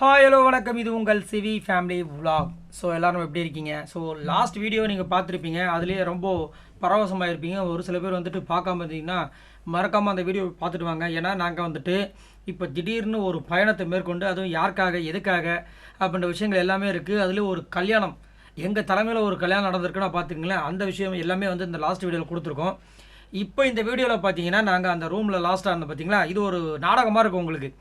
Hi hello வணக்கம். இது உங்கள் சிவி ஃபேமிலி விலாக் ஸோ எல்லாரும் எப்படி இருக்கீங்க? ஸோ லாஸ்ட் வீடியோ நீங்கள் பார்த்துருப்பீங்க. அதுலேயே ரொம்ப பரவசமாக இருப்பீங்க. ஒரு சில பேர் வந்துட்டு பார்க்காம இருந்தீங்கன்னா மறக்காமல் அந்த வீடியோ பார்த்துட்டு வாங்க. ஏன்னா நாங்கள் வந்துட்டு இப்போ திடீர்னு ஒரு பயணத்தை மேற்கொண்டு அதுவும் யாருக்காக எதுக்காக அப்படின்ற விஷயங்கள் எல்லாமே இருக்குது அதுலேயும் ஒரு கல்யாணம். எங்கள் தலைமையில் ஒரு கல்யாணம் நடந்திருக்குன்னா பார்த்துங்களேன் அந்த விஷயம் எல்லாமே வந்து இந்த லாஸ்ட் வீடியோவில் கொடுத்துருக்கோம். இப்போ இந்த வீடியோவில் பார்த்தீங்கன்னா நாங்கள் அந்த ரூமில் லாஸ்ட்டாக இருந்தோம் பார்த்தீங்களா? இது ஒரு நாடகமாக இருக்கும் உங்களுக்கு.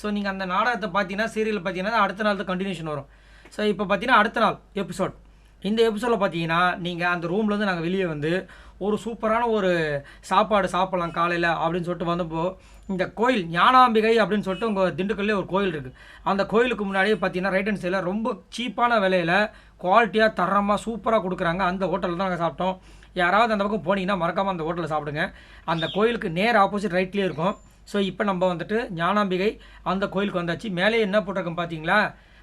ஸோ நீங்கள் அந்த நாடகத்தை பார்த்தீங்கன்னா சீரியல் பார்த்தீங்கன்னா அடுத்த நாள் தான் கண்டினியூஷன் வரும். ஸோ இப்போ பார்த்தீங்கன்னா அடுத்த நாள் எபிசோட் இந்த எபிசோடில் பார்த்தீங்கன்னா நீங்கள் அந்த ரூம்லேருந்து நாங்கள் வெளியே வந்து ஒரு சூப்பரான ஒரு சாப்பாடு சாப்பிட்லாம் காலையில் அப்படின்னு சொல்லிட்டு வந்தப்போ இந்த கோயில் ஞானாம்பிகை அப்படின்னு சொல்லிட்டு உங்கள் திண்டுக்கல்லே ஒரு கோயில் இருக்குது அந்த கோயிலுக்கு முன்னாடியே பார்த்தீங்கன்னா ரைட் ஹேண்ட் சைடில் ரொம்ப சீப்பான விலையில் குவாலிட்டியாக தரமாக சூப்பராக கொடுக்குறாங்க. அந்த ஹோட்டலில் தான் நாங்கள் சாப்பிட்டோம். யாராவது அந்த பக்கம் போனீங்கன்னா மறக்காமல் அந்த ஹோட்டலில் சாப்பிடுங்க. அந்த கோயிலுக்கு நேர் ஆப்போசிட் ரைட்லேயே இருக்கும். ஸோ இப்போ நம்ம வந்துட்டு ஞானாம்பிகை அந்த கோயிலுக்கு வந்தாச்சு. மேலே என்ன போட்டிருக்கோம் பார்த்தீங்களா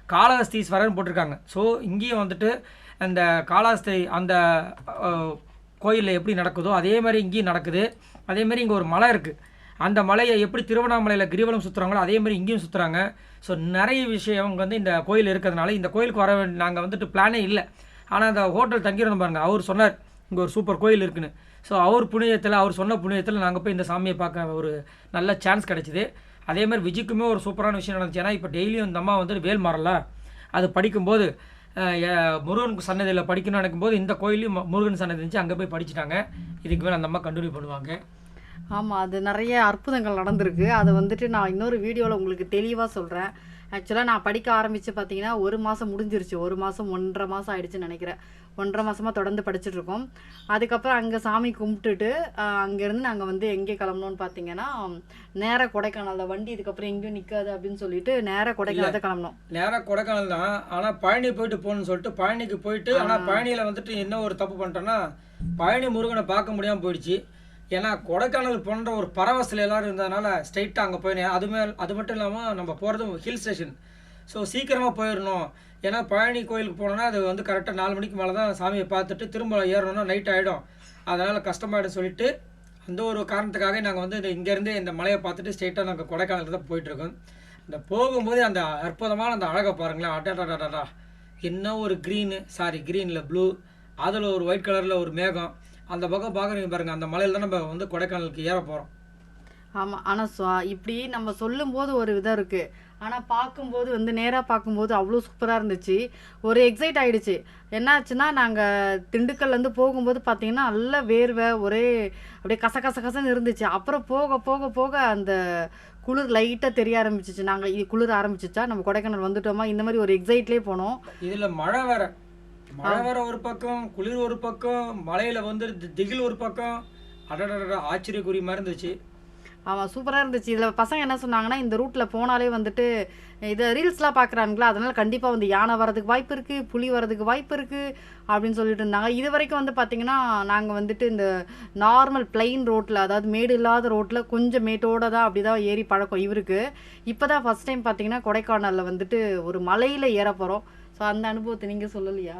காளஹஸ்தீஸ்வரர்னு போட்டிருக்காங்க. ஸோ இங்கேயும் வந்துட்டு அந்த காளஹஸ்தி அந்த கோயிலில் எப்படி நடக்குதோ அதே மாதிரி இங்கேயும் நடக்குது. அதே மாதிரி இங்கே ஒரு மலை இருக்குது அந்த மலையை எப்படி திருவண்ணாமலையில் கிரிவலம் சுற்றுறாங்களோ அதே மாதிரி இங்கேயும் சுற்றுறாங்க ஸோ நிறைய விஷயம் வந்து இந்த கோயில் இருக்கிறதுனால இந்த கோயிலுக்கு வர நாங்கள் வந்துட்டு பிளானே இல்லை. ஆனால் அந்த ஹோட்டல் தங்கியிருந்தோம் பாருங்கள் அவர் சொன்னார் இங்கே ஒரு சூப்பர் கோயில் இருக்குன்னு. ஸோ அவர் புனிதத்தில் அவர் சொன்ன புனிதத்தில் நாங்கள் போய் இந்த சாமியை பார்க்க ஒரு நல்ல சான்ஸ் கிடச்சிது. அதே மாதிரி விஜய்க்குமே ஒரு சூப்பரான விஷயம் நடந்துச்சு. ஏன்னா இப்போ டெய்லியும் இந்த அம்மா வந்துட்டு வேல் மாறல. அது படிக்கும்போது முருகன் சன்னதியில் படிக்கணும்னு நினைக்கும்போது இந்த கோயிலையும் முருகன் சன்னதி இருந்துச்சு. அங்கே போய் படிச்சுட்டாங்க. இதுக்கு மேலே அந்த அம்மா கண்டினியூ பண்ணுவாங்க. ஆமாம் அது நிறைய அற்புதங்கள் நடந்திருக்கு. அதை வந்துட்டு நான் இன்னொரு வீடியோவில் உங்களுக்கு தெளிவாக சொல்கிறேன் ஆக்சுவலாக நான் படிக்க ஆரம்பித்து பார்த்தீங்கன்னா ஒரு மாதம் முடிஞ்சிருச்சு. ஒரு மாதம் ஒன்றரை மாதம் ஆயிடுச்சுன்னு நினைக்கிறேன். ஒன்றரை மாதமாக தொடர்ந்து படிச்சுட்டு இருக்கோம். அதுக்கப்புறம் அங்கே சாமி கும்பிட்டுட்டு அங்கேருந்து நாங்கள் வந்து எங்கே கிளம்பணும்னு பார்த்தீங்கன்னா நேராக கொடைக்கானலில் வண்டி இதுக்கப்புறம் எங்கேயும் நிற்காது அப்படின்னு சொல்லிட்டு நேராக கொடைக்கானல் தான் கிளம்பணும் நேராக கொடைக்கானல் தான். ஆனால் பழனி போயிட்டு போகணும்னு சொல்லிட்டு பழனிக்கு போயிட்டு ஆனால் பழனியில் வந்துட்டு என்ன ஒரு தப்பு பண்ணிட்டோன்னா பழனி முருகனை பார்க்க முடியாமல் போயிடுச்சு. ஏன்னா கொடைக்கானல் போன்ற ஒரு பரவசில் எல்லாரும் இருந்ததுனால ஸ்ட்ரைட்டாக அங்கே போயினேன். அதுமே அது மட்டும் இல்லாமல் நம்ம போகிறதும் ஹில் ஸ்டேஷன் ஸோ சீக்கிரமாக போயிடணும் ஏன்னா பழனி கோயிலுக்கு போனோன்னா அது வந்து கரெக்டாக நாலு மணிக்கு மேலே தான் சாமியை பார்த்துட்டு திரும்ப ஏறணும்னா நைட் ஆகிடும் அதனால் கஷ்டமாயிடும் சொல்லிட்டு அந்த ஒரு காரணத்துக்காக நாங்கள் வந்து இந்த இங்கேருந்தே இந்த மலையை பார்த்துட்டு ஸ்ட்ரெயிட்டாக நாங்கள் கொடைக்கானலுக்கு தான் போயிட்டுருக்கோம் இந்த போகும்போதே அந்த அற்புதமான அந்த அழகை பாருங்களேன். அடடடடா என்ன ஒரு க்ரீனு சாரி க்ரீனில் ப்ளூ அதில் ஒரு ஒயிட் கலரில் ஒரு மேகம். அந்த பக்கம் பார்க்குறீங்க பாருங்கள் அந்த மலையில் தான் நம்ம வந்து கொடைக்கானலுக்கு ஏற போகிறோம் ஆமாம் ஆனால் இப்படி நம்ம சொல்லும்போது ஒரு விதம் இருக்குது ஆனால் பார்க்கும்போது வந்து நேராக பார்க்கும்போது அவ்வளோ சூப்பராக இருந்துச்சு. ஒரு எக்ஸைட் ஆயிடுச்சு. என்னாச்சுன்னா நாங்கள் திண்டுக்கல்லேருந்து போகும்போது பார்த்தீங்கன்னா நல்ல வேர்வை ஒரே அப்படியே கச கச கசன்னு இருந்துச்சு. அப்புறம் போக போக போக அந்த குளிர் லைட்டாக தெரிய ஆரம்பிச்சிச்சு. நாங்கள் இது குளிர் ஆரம்பிச்சிச்சா? நம்ம கொடைக்கானல் வந்துட்டோமா? இந்த மாதிரி ஒரு எக்ஸைட்லேயே போனோம். இதில் மழை வேற. மழை ஒரு பக்கம் குளிர் ஒரு பக்கம் மலையில் வந்து திகில் ஒரு பக்கம். அடடடா ஆச்சரியக்குறி மாதிரி இருந்துச்சு. ஆமாம் சூப்பராக இருந்துச்சு. இதில் பசங்க என்ன சொன்னாங்கன்னா இந்த ரூட்டில் போனாலே வந்துட்டு இதை ரீல்ஸ்லாம் பார்க்குறாங்களா அதனால் கண்டிப்பாக வந்து யானை வரதுக்கு வாய்ப்பு இருக்குது புலி வரதுக்கு வாய்ப்பு இருக்குது அப்படின்னு சொல்லிட்டு இருந்தாங்க. இது வரைக்கும் வந்து பார்த்திங்கன்னா நாங்கள் வந்துட்டு இந்த நார்மல் பிளைன் ரோட்டில் அதாவது மேடு இல்லாத ரோட்டில் கொஞ்சம் மேட்டோட தான் அப்படி தான் ஏறி பழக்கம் இவருக்கு. இப்போ தான் ஃபஸ்ட் டைம் பார்த்தீங்கன்னா கொடைக்கானலில் வந்துட்டு ஒரு மலையில் ஏற போகிறோம் ஸோ அந்த அனுபவத்தை நீங்கள் சொல்லலையா?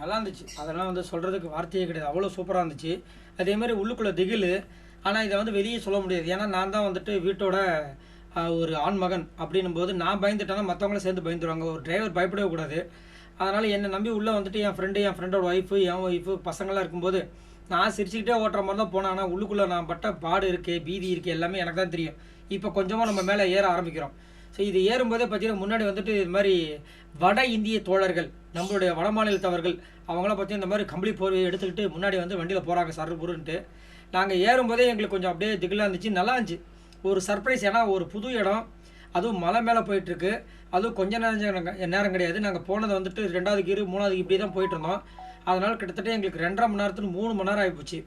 நல்லா இருந்துச்சு. அதெல்லாம் வந்து சொல்கிறதுக்கு வார்த்தையே கிடையாது. அவ்வளோ சூப்பராக இருந்துச்சு. அதே மாதிரி உள்ளுக்குள்ளே திகில். ஆனால் இதை வந்து வெளியே சொல்ல முடியாது. ஏன்னா நான் தான் வந்துட்டு வீட்டோட ஒரு ஆண் மகன் அப்படின்னும் போது நான் பயந்துட்டேன்னா மற்றவங்களும் சேர்ந்து பயந்துருவாங்க. ஒரு டிரைவர் பயப்படவே கூடாது. அதனால் என்னை நம்பி உள்ளே வந்துட்டு என் ஃப்ரெண்டு என் ஃப்ரெண்டோட ஒய்ஃபு என் ஒய்ஃபு பசங்களாம் இருக்கும்போது நான் சிரிச்சுக்கிட்டே ஓட்டுற மாதிரி தான் போனேன். ஆனால் உள்ளுக்குள்ளே நான் பட்ட பாடு இருக்குது பீதி இருக்குது எல்லாமே எனக்கு தான் தெரியும். இப்போ கொஞ்சமாக நம்ம மேலே ஏற ஆரம்பிக்கிறோம். ஸோ இது ஏறும்போதே பார்த்தீங்கன்னா முன்னாடி வந்துட்டு இது மாதிரி வட இந்திய தோழர்கள் நம்மளுடைய வட மாநிலத்தவர்கள் அவங்களாம் பார்த்தீங்கன்னா இந்த மாதிரி கம்பளி போர்வையை எடுத்துக்கிட்டு முன்னாடி வந்து வண்டியில் போகிறாங்க சருபுருன்ட்டு நாங்கள் ஏறும்போதே எங்களுக்கு கொஞ்சம் அப்படியே திகிலாக இருந்துச்சு நல்லா இருந்துச்சு. ஒரு சர்ப்ரைஸ் ஏன்னா ஒரு புது இடம் அதுவும் மலை மேலே போயிட்டுருக்கு. அதுவும் கொஞ்ச நேரம் நேரம் கிடையாது. நாங்கள் போனது வந்துட்டு ரெண்டாவது கீரு மூணாவது இப்படி தான் போயிட்டு இருந்தோம் அதனால் கிட்டத்தட்ட எங்களுக்கு ரெண்டரை மணி நேரத்துக்கு மூணு மணி நேரம் ஆகிப்போச்சு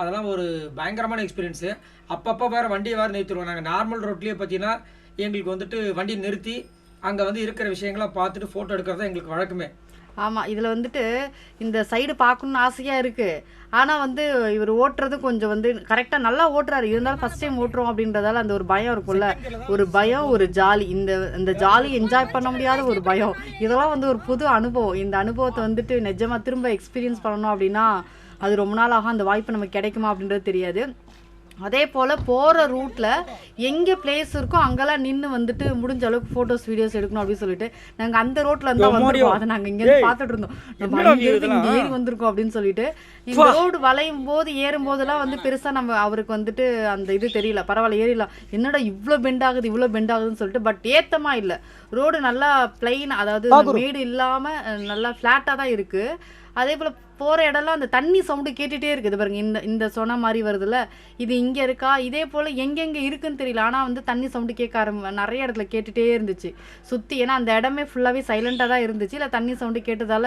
அதெல்லாம் ஒரு பயங்கரமான எக்ஸ்பீரியன்ஸு அப்பப்போ வேறு வண்டியை வேறு நிறுத்திடுவோம். நாங்கள் நார்மல் ரோட்லேயே பார்த்தீங்கன்னா எங்களுக்கு வந்துட்டு வண்டி நிறுத்தி அங்கே வந்து இருக்கிற விஷயங்களை பார்த்துட்டு ஃபோட்டோ எடுக்கிறது எங்களுக்கு வழக்கமே. ஆமாம் இதில் வந்துட்டு இந்த சைடு பார்க்கணுன்னு ஆசையாக இருக்குது ஆனால் வந்து இவர் ஓட்டுறது கொஞ்சம் வந்து கரெக்டாக நல்லா ஓட்டுறாரு. இருந்தாலும் ஃபஸ்ட் டைம் ஓட்டுறோம் அப்படின்றதால அந்த ஒரு பயம் இருக்கும்ல. ஒரு பயம் ஒரு ஜாலி. இந்த இந்த ஜாலி என்ஜாய் பண்ண முடியாத ஒரு பயம். இதெல்லாம் வந்து ஒரு புது அனுபவம். இந்த அனுபவத்தை வந்துட்டு நிஜமாக திரும்ப எக்ஸ்பீரியன்ஸ் பண்ணணும் அப்படின்னா அது ரொம்ப நாள் ஆகும். அந்த வாய்ப்பு நமக்கு கிடைக்குமா அப்படின்றது தெரியாது. அதே போல் போகிற ரூட்டில் எங்கே பிளேஸ் இருக்கோ அங்கெல்லாம் நின்று வந்துட்டு முடிஞ்ச அளவுக்கு ஃபோட்டோஸ் வீடியோஸ் எடுக்கணும் அப்படின்னு சொல்லிட்டு நாங்கள் அந்த ரோட்டில் இருந்தா வந்திருக்கோம். அதை நாங்கள் இங்கேருந்து பார்த்துட்டு இருந்தோம். நம்ம அங்கேருந்து ஏறி வந்திருக்கோம் அப்படின்னு சொல்லிட்டு இந்த ரோடு வளையும் போது ஏறும் போதெல்லாம் வந்து பெருசாக நம்ம அவருக்கு வந்துட்டு அந்த இது தெரியல. பரவாயில்ல ஏறிடலாம். என்னடா இவ்வளோ பெண்ட் ஆகுது இவ்வளோ பெண்ட் ஆகுதுன்னு சொல்லிட்டு பட் ஏத்தமா இல்லை. ரோடு நல்லா பிளைன் அதாவது மேடு இல்லாமல் நல்லா ஃப்ளாட்டாக தான் இருக்குது அதே போல் போகிற இடம்லாம் அந்த தண்ணி சவுண்டு கேட்டுகிட்டே இருக்குது பாருங்க. இந்த இந்த சொன்ன மாதிரி வருதுல்ல. இது இங்கே இருக்கா? இதே போல் எங்கெங்கே இருக்குன்னு தெரியல. ஆனால் வந்து தண்ணி சவுண்டு கேட்க ஆரம்ப நிறைய இடத்துல கேட்டுகிட்டே இருந்துச்சு. சுற்றி ஏன்னா அந்த இடமே ஃபுல்லாகவே சைலண்ட்டாக தான் இருந்துச்சு. இல்லை தண்ணி சவுண்டு கேட்டதால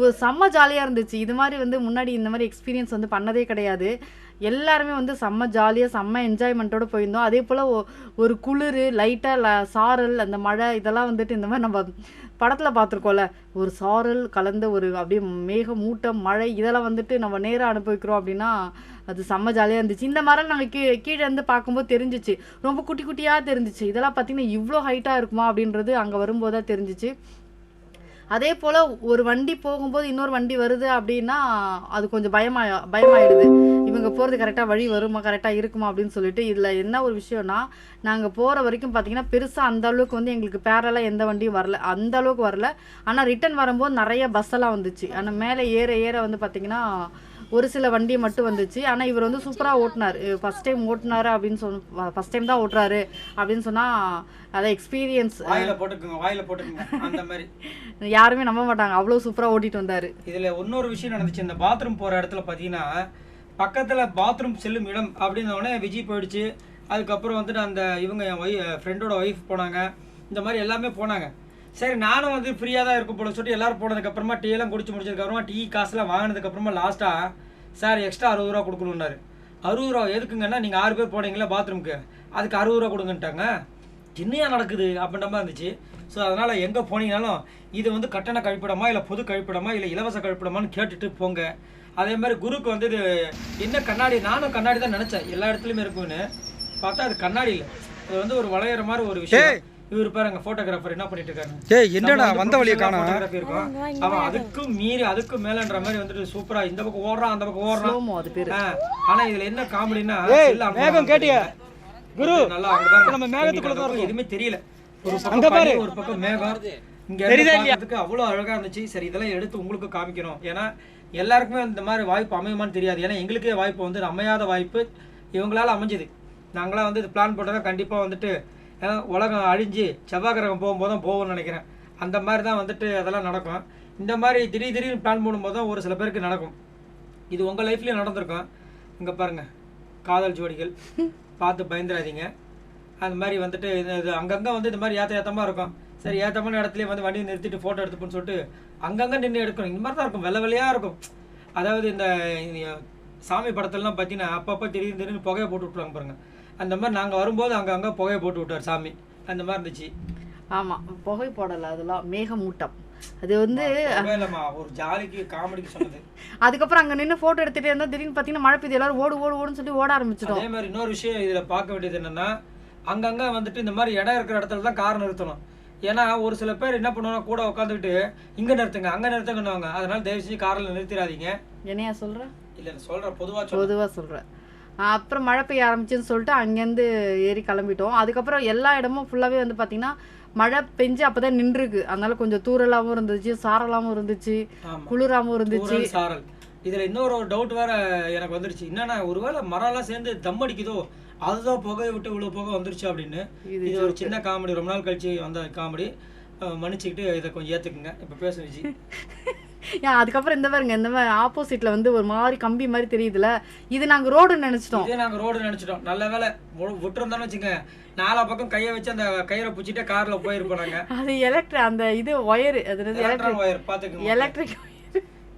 ஒரு செம்ம ஜாலியாக இருந்துச்சு. இது மாதிரி வந்து முன்னாடி இந்த மாதிரி எக்ஸ்பீரியன்ஸ் வந்து பண்ணதே கிடையாது. எல்லாருமே வந்து செம்ம ஜாலியாக செம்ம என்ஜாய்மெண்ட்டோடு போயிருந்தோம். அதே போல் ஒரு குளிர் லைட்டாக சாரல் அந்த மழை இதெல்லாம் வந்துட்டு இந்த மாதிரி நம்ம படத்தில் பார்த்துருக்கோம்ல. ஒரு சாரல் கலந்த ஒரு அப்படியே மேக மூட்டம் மழை இதெல்லாம் வந்துட்டு நம்ம நேராக அனுபவிக்கிறோம் அப்படின்னா அது செம்ம ஜாலியாக இருந்துச்சு. இந்த மரம் நாங்கள் கீ கீழே இருந்து பார்க்கும்போது தெரிஞ்சிச்சு. ரொம்ப குட்டி குட்டியாக தெரிஞ்சிச்சு. இதெல்லாம் பார்த்தீங்கன்னா இவ்வளோ ஹைட்டாக இருக்குமா அப்படின்றது அங்கே வரும்போது தான் தெரிஞ்சிச்சு. அதே போல் ஒரு வண்டி போகும்போது இன்னொரு வண்டி வருது அப்படின்னா அது கொஞ்சம் பயமா பயமாயிடுது. இவங்க போகிறது கரெக்டாக வழி வருமா கரெக்டாக இருக்குமா அப்படின்னு சொல்லிட்டு இதில் என்ன ஒரு விஷயம்னா நாங்கள் போகிற வரைக்கும் பார்த்தீங்கன்னா பெருசாக அந்த அளவுக்கு வந்து எங்களுக்கு பேரலாக எந்த வண்டியும் வரல. அந்த அளவுக்கு வரல. ஆனால் ரிட்டர்ன் வரும்போது நிறைய பஸ்ஸெல்லாம் வந்துச்சு. ஆனால் மேலே ஏற ஏற வந்து பார்த்தீங்கன்னா ஒரு சில வண்டி மட்டும் வந்துச்சு. ஆனால் இவர் வந்து சூப்பராக ஓட்டினார். ஃபஸ்ட் டைம் ஓட்டினாரு அப்படின்னு சொன்ன ஃபஸ்ட் டைம் தான் ஓட்டுறாரு அப்படின்னு சொன்னால் அதை எக்ஸ்பீரியன்ஸ் வாயில போட்டுக்குங்க வாயில போட்டுக்குங்க. அந்த மாதிரி. யாருமே நம்ப மாட்டாங்க. அவ்வளோ சூப்பராக ஓட்டிட்டு வந்தார். இதுல இன்னொரு விஷயம் நடந்துச்சு. இந்த பாத்ரூம் போற இடத்துல பாத்தீங்கன்னா பக்கத்துல பாத்ரூம் செல்லும் இடம் அப்படின்ன உடனே விஜய் போயிடுச்சு. அதுக்கப்புறம் வந்துட்டு அந்த இவங்க என் ஒய் ஃப்ரெண்டோட ஒய்ஃப் போனாங்க. இந்த மாதிரி எல்லாமே போனாங்க. சரி நானும் வந்து ஃப்ரீயாக தான் இருக்கும் போல சொல்லிட்டு எல்லாரும் போனதுக்கப்புறமா டீ எல்லாம் குடிச்சு முடிச்சதுக்கப்புறமா டீ காசுலாம் வாங்கினதுக்கப்புறமா லாஸ்ட்டாக சார் எக்ஸ்ட்ரா அறுபது ரூபா கொடுக்கணுன்னாரு அறுபது ரூபா எதுக்குங்கன்னா நீங்கள் ஆறு பேர் போனீங்களா பாத்ரூம்க்கு அதுக்கு அறுபது ரூபா கொடுங்கன்ட்டாங்க. என்னையா நடக்குது அப்படின்ற மாதிரி இருந்துச்சு. ஸோ அதனால் எங்கே போனீங்கனாலும் இது வந்து கட்டண கழிப்பிடமா இல்லை பொது கழிப்பிடமா இல்லை இலவச கழிப்பிடமான்னு கேட்டுட்டு போங்க. அதே மாதிரி குருக்கு வந்து இது என்ன கண்ணாடி நானும் கண்ணாடி தான் நினச்சேன். எல்லா இடத்துலையுமே இருக்கும்னு. பார்த்தா அது கண்ணாடி இல்லை. இது வந்து ஒரு வளையிற மாதிரி ஒரு விஷயம். இவர் பாருங்க போட்டோகிராஃபர் என்ன பண்ணிட்டு இருக்காரு ஏய் என்னடா வந்த வழியை காணோம். இருக்கும் அவன் அதுக்கும் மீறி அதுக்கும் மேலன்ற மாதிரி வந்துட்டு சூப்பரா இந்த பக்கம் ஓடுறான் அந்த பக்கம் ஓடுறான். ஸ்லோமோ அது பேர். ஆனா இதுல என்ன காமெடினா மேகம் கேட்டியா? குரு, நல்லா அங்க பாருங்க. நம்ம மேகத்துக்குள்ள எங்களுக்கு எதுவுமே தெரியல. ஒரு பக்கம் ஒரு பக்கம் மேகம். இங்க பார்க்கறதுக்கு அவ்வளவு அழகா இருந்துச்சு. சரி இதெல்லாம் எடுத்து உங்களுக்கு காமிக்கணும். ஏன்னா எல்லாருக்குமே இந்த மாதிரி வாய்ப்பு அமையுமான்னு தெரியாது. ஏன்னா எங்களுக்கே வாய்ப்பு வந்து அமையாத வாய்ப்பு இவங்களால அமைஞ்சது. நாங்களாம் வந்து இது பிளான் போட்டதா கண்டிப்பா வந்துட்டு உலகம் அழிஞ்சு செவ்வாய் கிரகம் போகும்போது தான் போகும்னு நினைக்கிறேன். அந்த மாதிரி தான் வந்துட்டு அதெல்லாம் நடக்கும். இந்த மாதிரி திடீர் திடீர்னு பிளான் பண்ணும்போது தான் ஒரு சில பேருக்கு நடக்கும். இது உங்கள் லைஃப்லேயும் நடந்திருக்கும் இங்கே பாருங்க. காதல் ஜோடிகள். பார்த்து பயந்துடாதீங்க. அந்த மாதிரி வந்துட்டு இது அங்கங்கே வந்து இந்த மாதிரி ஏத்த ஏத்தமாக இருக்கும். சரி ஏத்தமான இடத்துலயே வந்து வண்டியை நிறுத்திட்டு ஃபோட்டோ எடுத்துப்போன்னு சொல்லிட்டு அங்கங்கே நின்று எடுக்கணும். இந்த மாதிரி தான் இருக்கும். வெள்ளை வெள்ளையாக இருக்கும். அதாவது இந்த சாமி படத்துலலாம் பார்த்தீங்கன்னா அப்பப்போ திடீர்னு திடீர்னு புகையை போட்டு விட்ருவாங்க பாருங்க. அந்த மாதிரி நாங்கள் வரும்போது அங்கங்கே புகையை போட்டு விட்டார் சாமி. அந்த மாதிரி இருந்துச்சு. ஆமாம் புகை போடலை அதெல்லாம் மேகமூட்டம். அது வந்து ஒரு ஜாலிக்கு காமெடிக்கு சொன்னது. அதுக்கப்புறம் அங்கே நின்று ஃபோட்டோ எடுத்துகிட்டே இருந்தால் திடீர்னு பார்த்தீங்கன்னா மழை பெய்யுது எல்லாரும் ஓடு ஓடு ஓடுன்னு சொல்லி ஓட ஆரம்பிச்சிட்டோம். அதே மாதிரி இன்னொரு விஷயம் இதுல பார்க்க வேண்டியது என்னன்னா அங்கங்க வந்துட்டு இந்த மாதிரி இடம் இருக்கிற இடத்துல தான் கார் நிறுத்தணும். ஏன்னா ஒரு சில பேர் என்ன பண்ணுவாங்க கூட உட்காந்துக்கிட்டு இங்க நிறுத்துங்க அங்க நிறுத்துங்கன்னுவாங்க. அதனால தயவு செஞ்சு காரில் நிறுத்திடாதீங்க. என்னையா சொல்கிற இல்ல இல்ல, சொல்றேன் பொதுவா சொல்றேன். பொதுவாக சொல்கிறேன் அப்புறம் மழை பெய்ய ஆரம்பிச்சுன்னு சொல்லிட்டு அங்கேருந்து ஏறி கிளம்பிட்டோம். அதுக்கப்புறம் எல்லா இடமும் ஃபுல்லாகவே வந்து பார்த்திங்கன்னா மழை பெஞ்சு அப்போ தான் நின்றுருக்கு. அதனால கொஞ்சம் தூரலாகவும் இருந்துச்சு சாரலாகவும் இருந்துச்சு குளிராகவும் இருந்துச்சு. சாரல். இதுல இன்னொரு ஒரு டவுட் வேற எனக்கு வந்துருச்சு. என்னன்னா ஒருவேளை மரம்லாம் சேர்ந்து தம் அடிக்குதோ? அதுதான் புகையை விட்டு இவ்வளவு புகை வந்துருச்சு அப்படின்னு. இது ஒரு சின்ன காமெடி. ரொம்ப நாள் கழிச்சு வந்த காமெடி. மன்னிச்சுக்கிட்டு இதை கொஞ்சம் ஏத்துக்குங்க. இப்ப பேச ஏன் அதுக்கப்புறம் இந்த பாருங்க இந்த மாதிரி ஆப்போசிட்ல வந்து ஒரு மாதிரி கம்பி மாதிரி தெரியுதுல. இது நாங்க ரோடுன்னு நினைச்சிட்டோம். இதே நாங்க ரோடு நினைச்சிட்டோம். நல்ல வேலை விட்டுருந்தோம்னு வச்சுங்க. நாலா பக்கம் கையை வச்சு அந்த கயிறை பிடிச்சிட்டு கார்ல போயிருப்போம் நாங்க. அது எலக்ட்ரிக் அந்த இது ஒயரு அது என்னது எலக்ட்ரான் ஒயர் பாத்துக்கோங்க எலக்ட்ரிக்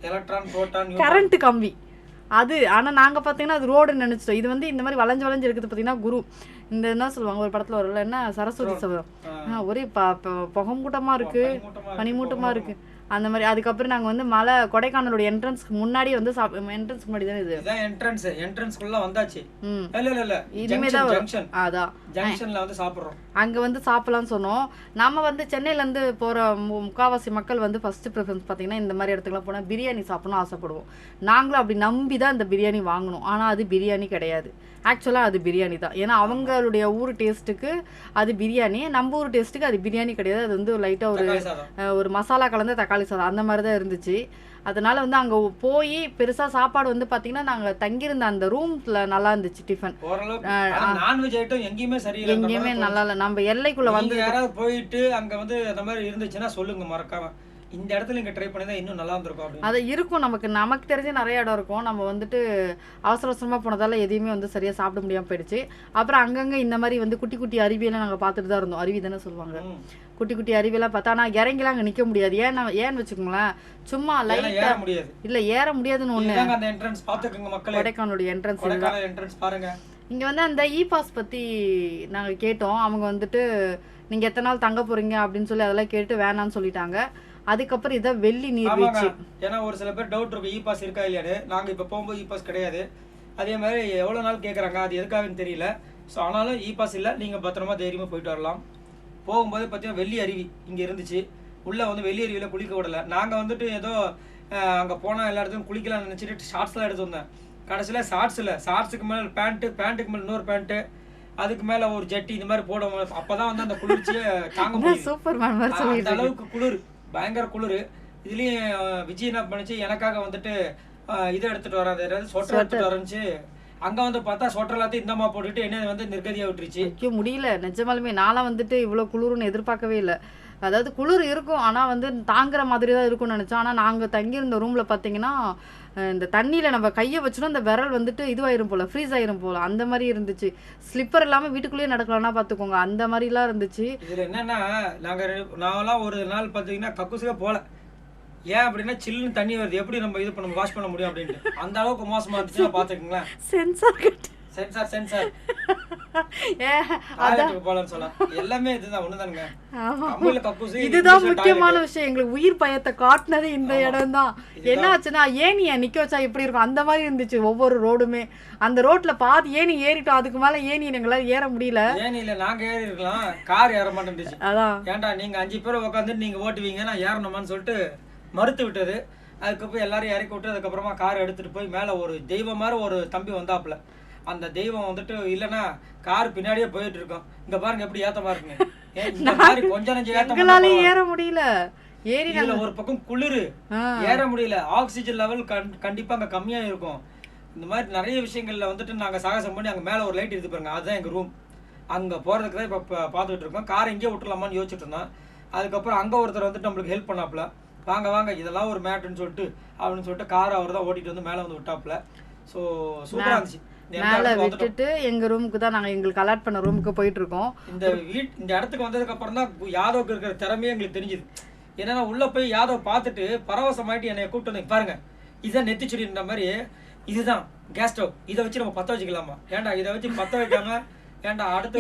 எலக்ட்ரான் புரோட்டான் கரண்ட் கம்பி. அது ஆனா நாங்க பாத்தீங்கன்னா அது ரோடுன்னு நினைச்சிட்டோம். இது வந்து இந்த மாதிரி வளைஞ்சு வளைஞ்சு இருக்குது பாத்தீங்கன்னா குரு. இந்த என்ன சொல்லுவாங்க ஒரு படத்துல வரும்ல என்ன? சரஸ்வதி சபதம். ஒரே ப- ப- புகை மூட்டமா இருக்கு பனிமூட்டமா இருக்கு. அந்த மாதிரி. அதுக்கப்புறம் நாங்கள் வந்து மலை கொடைக்கானலோட என்ட்ரன்ஸ்க்கு முன்னாடி வந்து சாப் என்ட்ரன்ஸ்க்கு முன்னாடி தான் இது? இதுதான் என்ட்ரன்ஸ் என்ட்ரன்ஸ்க்குள்ள வந்தாச்சு. ம். இல்ல இல்ல இல்ல இனிமே தான் ஜங்ஷன் அதான் ஜங்ஷன்ல வந்து சாப்பிடுறோம். அங்கே வந்து சாப்பிடலாம்னு சொன்னோம். நம்ம வந்து சென்னையிலேருந்து போகிற முக்காவாசி மக்கள் வந்து ஃபஸ்ட்டு ப்ரிஃபரன்ஸ் பார்த்தீங்கன்னா இந்த மாதிரி இடத்துக்குலாம் போனால் பிரியாணி சாப்பிடணும் ஆசைப்படுவோம். நாங்களும் அப்படி நம்பி தான் இந்த பிரியாணி வாங்கினோம் ஆனால் அது பிரியாணி கிடையாது. ஆக்சுவலாக அது பிரியாணி தான். ஏன்னா அவங்களுடைய ஊர் டேஸ்ட்டுக்கு அது பிரியாணி. நம்ம ஊர் டேஸ்ட்டுக்கு அது பிரியாணி கிடையாது. அது வந்து லைட்டாக ஒரு ஒரு மசாலா கலந்த தக்காளி சாதம் அந்த மாதிரி தான் இருந்துச்சு. அதனால வந்து அங்கே போய் பெருசாக சாப்பாடு வந்து பார்த்தீங்கன்னா நாங்கள் தங்கியிருந்த அந்த ரூம்ல நல்லா இருந்துச்சு டிஃபன். ஓரளவுக்கு. நான்வெஜ் ஐட்டம் எங்கேயுமே சரியில்லை. இந்த எங்கேயுமே நல்லா இல்லை. நம்ம எல்லைக்குள்ளே வந்து யாராவது போயிட்டு அங்க வந்து அந்த மாதிரி இருந்துச்சுன்னா சொல்லுங்க மறக்காம. இந்த இடத்துல நீங்க ட்ரை பண்ணி இன்னும் நல்லா இருந்திருக்கும் அது இருக்கும். நமக்கு நமக்கு தெரிஞ்ச நிறைய இடம் இருக்கும். நம்ம வந்துட்டு அவசர அவசரமாக போனதால எதையுமே வந்து சரியாக சாப்பிட முடியாமல் போயிடுச்சு. அப்புறம் அங்கங்கே இந்த மாதிரி வந்து குட்டி குட்டி அருவியெல்லாம் நாங்கள் பார்த்துட்டு தான் இருந்தோம். அருவி தானே சொல்லுவாங்க. குட்டி குட்டி அருவியெல்லாம் பார்த்தா ஆனால் இறங்கிலாம் அங்கே நிற்க முடியாது. ஏன்னா ஏன்னு வச்சுக்கோங்களேன் சும்மா லைட்டாக முடியாது. இல்லை ஏற முடியாதுன்னு ஒன்று அந்த என்ட்ரன்ஸ் பாத்துக்கோங்க மக்களே. கொடைக்கானலுடைய என்ட்ரன்ஸ் பாருங்க. இங்கே வந்து அந்த இ பாஸ் பற்றி நாங்கள் கேட்டோம். அவங்க வந்துட்டு நீங்கள் எத்தனை நாள் தங்க போகிறீங்க அப்படின்னு சொல்லி அதெல்லாம் கேட்டு வேணான்னு சொல்லிட்டாங்க. அதுக்கப்புறம் இதான் வெள்ளி நீர்வீழ்ச்சி ஏன்னா ஒரு சில பேர் டவுட் இருக்கும் இ பாஸ் இருக்கா இல்லையான்னு. நாங்க இப்ப போகும்போது இ பாஸ் கிடையாது. அதே மாதிரி எவ்வளவு நாள் கேக்குறாங்க? அது எதுக்காகன்னு தெரியல. ஸோ ஆனாலும் இ பாஸ் இல்லை. நீங்க பத்திரமா தைரியமா போயிட்டு வரலாம். போகும்போது பார்த்தீங்கன்னா வெள்ளி அருவி இங்க இருந்துச்சு. உள்ள வந்து வெள்ளி அருவியில குளிக்க விடல. நாங்க வந்துட்டு ஏதோ அங்க போனா எல்லா இடத்துக்கும் குளிக்கலாம் நினைச்சிட்டு ஷார்ட்ஸ்லாம் எடுத்து வந்தேன். கடைசியில ஷார்ட்ஸ் இல்லை. ஷார்ட்ஸுக்கு மேல பேண்ட்டு பேண்ட்டுக்கு மேல இன்னொரு பேண்ட்டு அதுக்கு மேல ஒரு ஜட்டி இந்த மாதிரி போடும் அப்பதான் வந்து அந்த குளிர்ச்சியை தாங்க சூப்பர் அந்த அளவுக்கு குளிர். பயங்கர குளிர். இதுலயும் விஜய் என்ன பண்ணுச்சு? எனக்காக வந்துட்டு இது எடுத்துட்டு வராது சொட்டர் எடுத்துட்டு வரந்துச்சு அங்க வந்து பார்த்தா சொட்டர் எல்லாத்தையும் இந்தமா போட்டுட்டு என்ன வந்து நிர்கதியா விட்டுருச்சு. முடியல. நிஜமாலுமே நான்லாம் வந்துட்டு இவ்வளோ குளிர்னு எதிர்பார்க்கவே இல்லை. அதாவது குளிர் இருக்கும் ஆனால் வந்து தாங்குற மாதிரி தான் இருக்கும்னு நினச்சோம் ஆனால் நாங்கள் தங்கியிருந்த ரூமில் பார்த்தீங்கன்னா இந்த தண்ணியில் நம்ம கையை வச்சோன்னா அந்த விரல் வந்துட்டு இதுவாயிரும் போல் ஃப்ரீஸ் ஆயிரும் போல். அந்த மாதிரி இருந்துச்சு. ஸ்லிப்பர் இல்லாமல் வீட்டுக்குள்ளேயே நடக்கலாம்னா பார்த்துக்கோங்க அந்த மாதிரிலாம் இருந்துச்சு. இதுல என்னன்னா நாங்க ரெ- நான்லாம் ஒரு நாள் பாத்தீங்கன்னா கக்குசுக்கே போல. ஏன் அப்படின்னா சில்லுன்னு தண்ணி வருது. எப்படி நம்ம இது பண்ண வாஷ் பண்ண முடியும் அப்படின்ட்டு. அந்த அளவுக்கு மோசமா இருந்துச்சுன்னா பாத்துக்கோங்களேன். சென்சார் கட் சென்சார் சென்சார் எல்லாமே இதுதான் ஒண்ணுதானுங்க. இதுதான் முக்கியமான. விஷயம். எங்களுக்கு உயிர் பயத்தை காட்டினது இந்த இடம் தான். என்ன ஆச்சுன்னா நிக்க வச்சா எப்படி இருக்கும்? அந்த மாதிரி இருந்துச்சு ஒவ்வொரு ரோடுமே. அந்த ரோட்ல பாதி ஏணி ஏறிட்டோம். அதுக்கு மேல ஏணி எங்களால ஏற முடியல. ஏன் இல்ல நாங்க ஏறி இருக்கலாம். கார் ஏற அதான். ஏன்டா நீங்க அஞ்சு பேர் உட்காந்து நீங்க ஓட்டுவீங்க நான் ஏறணுமான்னு சொல்லிட்டு மறுத்து விட்டது. அதுக்கப்புறம் எல்லாரும் இறக்கி விட்டு அதுக்கப்புறமா கார் எடுத்துட்டு போய் மேல ஒரு தெய்வம் மாதிரி ஒரு தம்பி வந்தாப்புல. அந்த தெய்வம் வந்துட்டு இல்லைன்னா கார் பின்னாடியே போயிட்டு இருக்கோம் இங்க பாருங்க எப்படி ஏத்தமா இருக்குங்க. கொஞ்சம் நஞ்சம் ஏத்தமா. ஏற முடியல. ஏறி ஒரு பக்கம் குளிரு. ஏற முடியல. ஆக்சிஜன் லெவல் கண்டிப்பா அங்க கம்மியா இருக்கும். இந்த மாதிரி நிறைய விஷயங்கள்ல வந்துட்டு நாங்க சாகசம் பண்ணி அங்க மேல ஒரு லைட் எடுத்து பாருங்க. அதுதான் எங்க ரூம் அங்க போறதுக்கு தான் இப்ப பா- பார்த்துட்டு இருக்கோம். காரை இங்கே விட்டுலாமான்னு யோசிச்சுட்டு இருந்தோம். அதுக்கப்புறம் அங்க ஒருத்தர் வந்துட்டு நம்மளுக்கு ஹெல்ப் பண்ணாப்புல. வாங்க வாங்க இதெல்லாம் ஒரு மேட்டுன்னு சொல்லிட்டு அப்படின்னு சொல்லிட்டு கார் அவர் தான் ஓட்டிட்டு வந்து மேல வந்து விட்டாப்புல. ஸோ சூப்பரா இருந்துச்சு. மேல. விட்டுட்டு எங்க ரூமுக்கு தான் நாங்க எங்களுக்கு அலாட் பண்ண ரூமுக்கு போயிட்டு இருக்கோம் இந்த வீட் இந்த இடத்துக்கு வந்ததுக்கு அப்புறம் தான் யாதவுக்கு இருக்கிற திறமையே எங்களுக்கு தெரிஞ்சுது. ஏன்னா உள்ள போய் யாதவ் பார்த்துட்டு பரவசமாயிட்டு என்னை கூப்பிட்டு வந்து பாருங்க இதுதான் நெத்திச்சுடின்ற மாதிரி இதுதான் கேஸ் ஸ்டவ் இதை வச்சு நம்ம பத்த வச்சுக்கலாமா? ஏன்டா இதை வச்சு பத்த வைக்காம?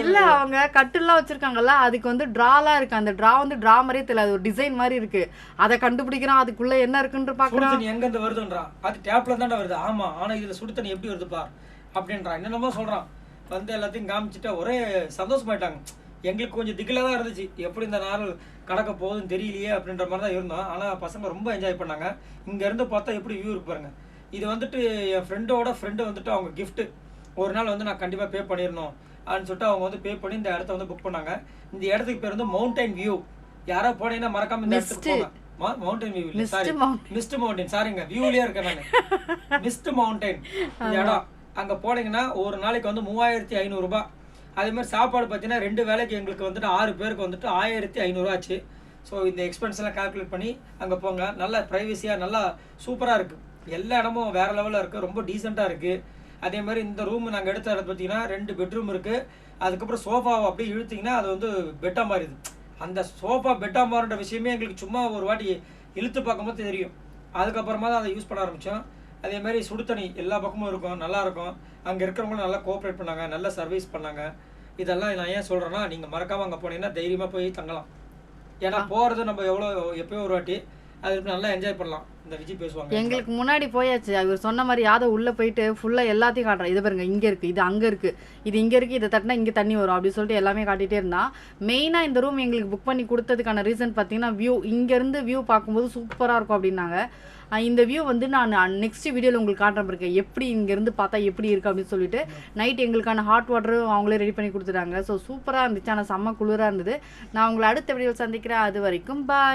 இல்ல அவங்க கட்டுலாம் வச்சிருக்காங்கல்ல அதுக்கு வந்து டிராலாம் இருக்கு. அந்த டிரா வந்து டிரா மாதிரியே தெரியல அது ஒரு டிசைன் மாதிரி இருக்கு. அதை கண்டுபிடிக்கிறான் அதுக்குள்ள என்ன இருக்குன்னு பாக்குறான். எங்க இருந்து வருதுன்றான் அது டேப்ல தான்டா வருது. ஆமா ஆனா இதுல சுடு தண்ணி எப்படி வருது பார். அப்படின்றான். என்னென்னமோ சொல்றான்? வந்து எல்லாத்தையும் காமிச்சிட்டு ஒரே சந்தோஷமாயிட்டாங்க. எங்களுக்கு கொஞ்சம் திகிலா தான் இருந்துச்சு. எப்படி இந்த நாள் கடக்க போகுதுன்னு தெரியலையே அப்படின்ற மாதிரி தான் இருந்தோம் ஆனா பசங்க ரொம்ப என்ஜாய் பண்ணாங்க. இங்க இருந்து பார்த்தா எப்படி வியூ இருக்கு பாருங்க. இது வந்துட்டு என் ஃப்ரெண்டோட ஃப்ரெண்டு வந்துட்டு அவங்க gift. ஒரு நாள் வந்து நான் கண்டிப்பா பே பண்ணிடணும் அப்படின்னு சொல்லிட்டு அவங்க வந்து பே பண்ணி இந்த இடத்த வந்து புக் பண்ணாங்க. இந்த இடத்துக்கு பேர் வந்து மவுண்டைன் வியூ யாரோ போனீங்கன்னா மறக்காம இந்த இடத்துக்கு போங்க. Mountain view sorry. Missed mountain சாரிங்க வியூலயே இருக்கேன் நான். மிஸ்ட் மவுண்டைன் இந்த இடம். அங்கே போனீங்கன்னா ஒரு நாளைக்கு வந்து மூவாயிரத்தி ஐநூறுரூபா அதேமாதிரி சாப்பாடு பார்த்தீங்கன்னா ரெண்டு வேலைக்கு எங்களுக்கு வந்துட்டு ஆறு பேருக்கு வந்துட்டு ஆயிரத்தி ஐநூறுரூவாச்சு ஸோ இந்த எக்ஸ்பென்ஸெல்லாம் கால்குலேட் பண்ணி அங்கே போங்க. நல்லா ப்ரைவசியாக நல்லா சூப்பராக இருக்குது எல்லா இடமும் வேற லெவலில் இருக்குது ரொம்ப டீசெண்டாக இருக்குது அதே மாதிரி இந்த ரூம் நாங்கள் எடுத்த இடத்து பார்த்தீங்கன்னா ரெண்டு பெட்ரூம் இருக்குது அதுக்கப்புறம் சோஃபாவை அப்படியே இழுத்திங்கன்னா அது வந்து பெட்டாக மாறிடுது. அந்த சோஃபா பெட்டாக மாறுன்ற விஷயமே எங்களுக்கு சும்மா ஒரு வாட்டி இழுத்து பார்க்கும்போது தெரியும். அதுக்கப்புறமா தான் அதை யூஸ் பண்ண ஆரம்பித்தோம் அதே மாதிரி சுடு தண்ணி எல்லா பக்கமும் இருக்கும் நல்லா இருக்கும். அங்கே இருக்கிறவங்களும் நல்லா கோஆப்ரேட் பண்ணாங்க நல்லா சர்வீஸ் பண்ணாங்க. இதெல்லாம் நான் ஏன் சொல்கிறேன்னா நீங்கள் மறக்காமல் அங்கே போனீங்கன்னா தைரியமாக போய் தங்கலாம். ஏன்னா போகிறது நம்ம எவ்வளோ எப்பயோ ஒரு வாட்டி அது நல்லா என்ஜாய் பண்ணலாம். இந்த விஜய் பேசுவாங்க. எங்களுக்கு முன்னாடி போயாச்சு. அவர் சொன்ன மாதிரி யாதவ் உள்ள போயிட்டு ஃபுல்லா எல்லாத்தையும் காட்டுறான் இது பாருங்க இங்க இருக்கு இது அங்க இருக்கு இது இங்க இருக்கு இதை தட்டினா இங்க தண்ணி வரும் அப்படின்னு சொல்லிட்டு எல்லாமே காட்டிட்டே இருந்தான் மெயினா இந்த ரூம் எங்களுக்கு புக் பண்ணி கொடுத்ததுக்கான ரீசன் பார்த்தீங்கன்னா வியூ இங்க இருந்து வியூ பார்க்கும்போது சூப்பரா இருக்கும் அப்படின்னாங்க. இந்த வியூ வந்து நான் நெக்ஸ்ட் வீடியோவில் உங்களுக்கு காட்டுறேன் இருக்கேன் எப்படி இங்கேருந்து பார்த்தா எப்படி இருக்குது அப்படின்னு சொல்லிட்டு. நைட் எங்களுக்கான ஹாட் வாட்டரும் அவங்களே ரெடி பண்ணி கொடுத்துட்டாங்க. ஸோ சூப்பராக இருந்துச்சு. ஆனால் செம்ம குளிராக இருந்தது. நான் உங்களை அடுத்த வீடியோவில் சந்திக்கிறேன். அது வரைக்கும் பாய்